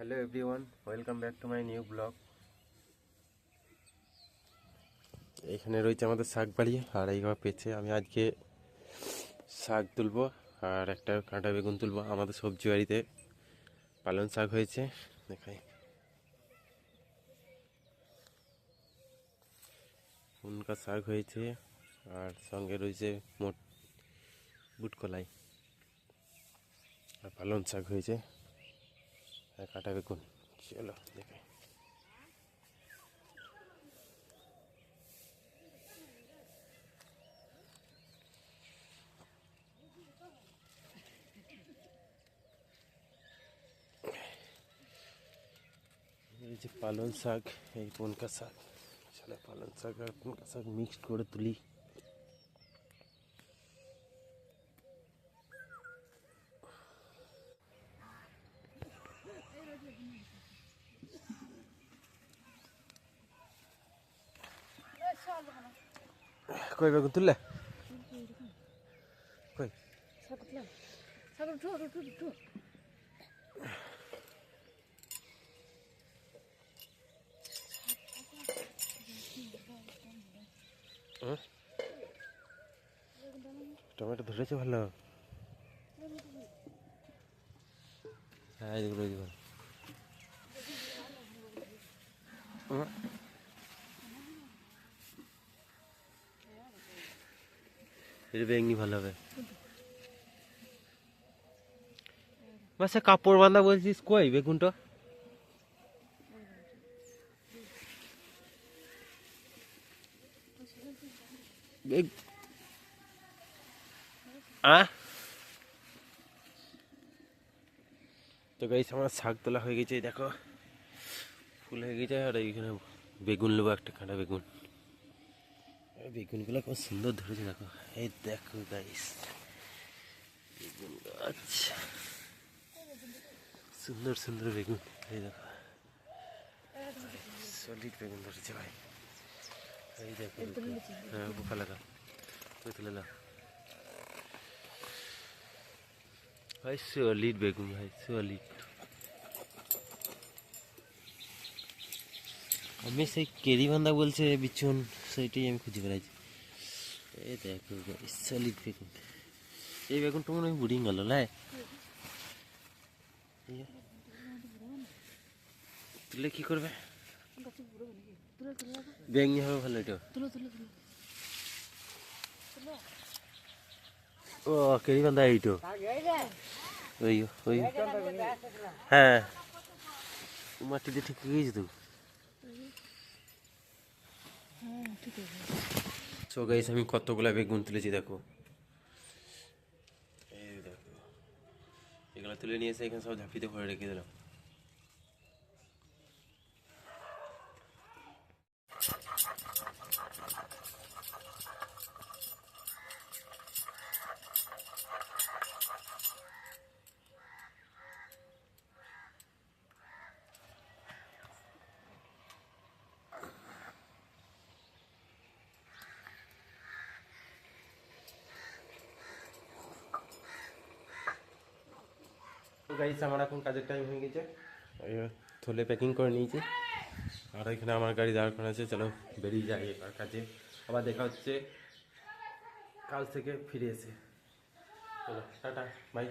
Hello everyone welcome back to my new blog এখানে রয়েছে আমাদের শাক বাড়ি আর এইভাবে পেছে আমি আজকে শাক তুলবো আর একটা কাঁটা বেগুন তুলবো। আমাদের সবজি বাড়িতে পালন শাক হয়েছে। দেখাই। উনকা শাক হয়েছে আর সঙ্গে রয়েছে মোট বুট কলাই আর পালন শাক হয়েছে। আর কাটা বেগুন চলো দেখাই এই যে পালন শাক এই পনকা শাক চলো পালন শাক আর পনকা শাক মিক্সড করে তুলি কই বেগুন তুললে? কই? সাগর উঠো উঠো উঠো টমেটো ধরেছে ভালো। হ্যাঁ এই দেখো এই দেখো হুম। এটা বাসে কাপড় বাঁধা বলছিস কই বেগুনটা? বেগ আ? তো গাইস আমার শাক তোলা হয়ে গেছে দেখো। ফুল হয়ে গেছে আর এইখানে বেগুন নেব, একটা কাঁটা বেগুন। এই বেগুনগুলো খুব সুন্দর ধরেছে দেখো। এই দেখো গাইস বেগুন আচ্ছা সুন্দর সুন্দর বেগুন। এই দেখো। সলিড বেগুন ধরেছে ভাই। এই দেখো হ্যাঁ বুফা লাগা। তুই তুলে না ভাই সলিড বেগুন ভাই সলিড আমি সেই কেরিবান্ধা বলছে বিছুন সেইটাই আমি খুঁজে বেড়াইছি। এই দেখো সলিড বেগুন। এই বেগুনটা মনে হয় বুড়িং গেল, লাই? তুলে কি করবে? বেগনি হবে ভালো এটা ও কেরিবান্ধা এইটো। ওই হ্যাঁ। মাটিতে ঠিক হ্যাঁ আছে সো গাইস আমি কতগুলা বেগুন তুলেছি দেখো। এই দেখো। এগুলো তুলে নিয়ে এসে এখানে সব ঝাঁপিতে ভরে রেখে দিলাম। গাইস, আমার এখন কাজের টাইম হয়ে গেছে। থলে প্যাকিং করে নিয়েছি। আর এখানে আমার গাড়ি দাঁড় করা আছে, চলো বেরিয়ে যাই এবার কাজে। আবার দেখা হচ্ছে কাল থেকে ফিরে এসে। চলো, টাটা বাই